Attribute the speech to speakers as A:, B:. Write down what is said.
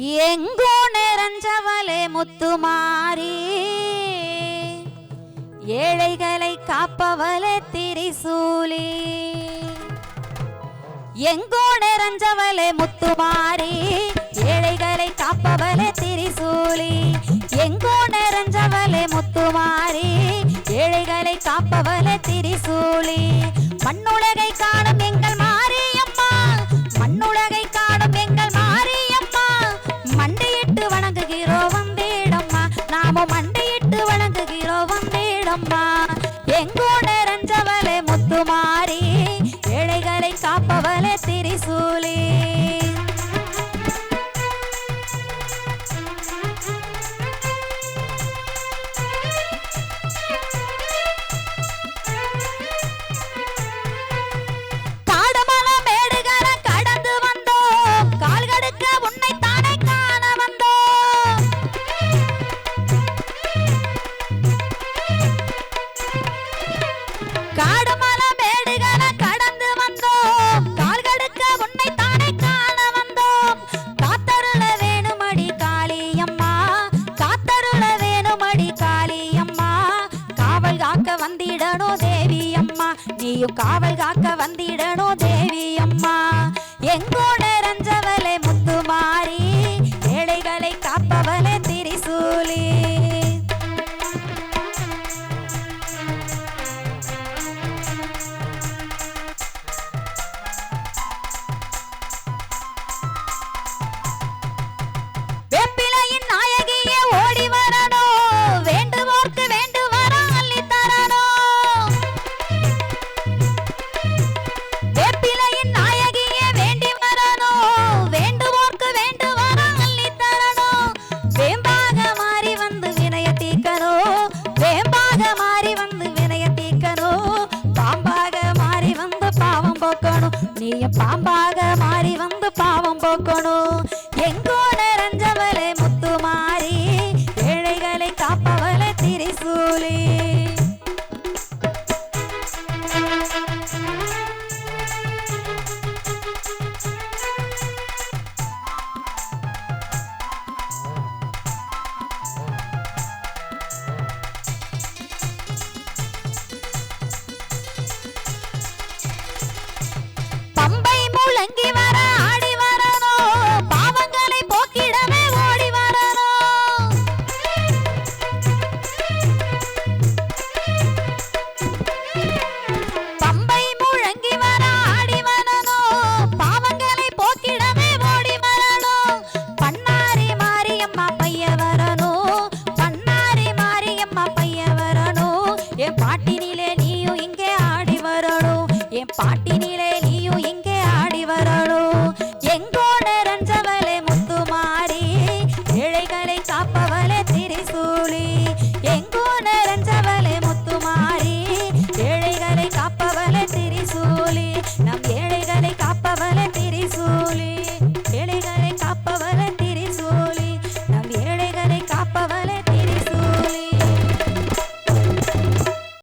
A: எங்கோ நிறைஞ்சவளே முத்துமாரி ஏழைகளை காப்பவளே திரிசூலி. எங்கோ நிறைஞ்சவளே முத்துமாரி ஏழைகளை காப்பவளே திரிசூலி. எங்கோ நிறைஞ்சவளே முத்துமாரி ஏழைகளை காப்பவளே திரிசூலி. மண்ணுலகை காணும் வந்தேடம்மா எங்கோ நிறைஞ்சவளே முத்துமாரி. ஏழைகளை காப்பவளே திரிசூலி நீயும் காவல் காக்க வந்திடணும் தேவி அம்மா எங்கோட நிறைஞ்சவளே முத்துமாரி ஏழைகளை காப்பவளே திரிசூலி. பாம்பாக மாறி வந்து பாவம் போக்கணும். எங்கோ நிறைஞ்சவளே முத்துமாரி ஏழைகளை காப்பவளே திரிசூலி. பம்பை முழங்கி வர ஆடி வரணும் பாவங்களை போக்கிடவே ஓடி வரணும் பம்பை முழங்கி வர ஆடி வரணும் பாவங்களை போக்கிடவே ஓடி வரணும் பன்னாரி மாரியம்மா பைய வரணும் பன்னாரி மாரியம்மா பைய வரணும் என் பாட்டினிலே நீயும் இங்கே ஆடி வரணும் என் பாட்டினிலே ஏழைகளை காப்ப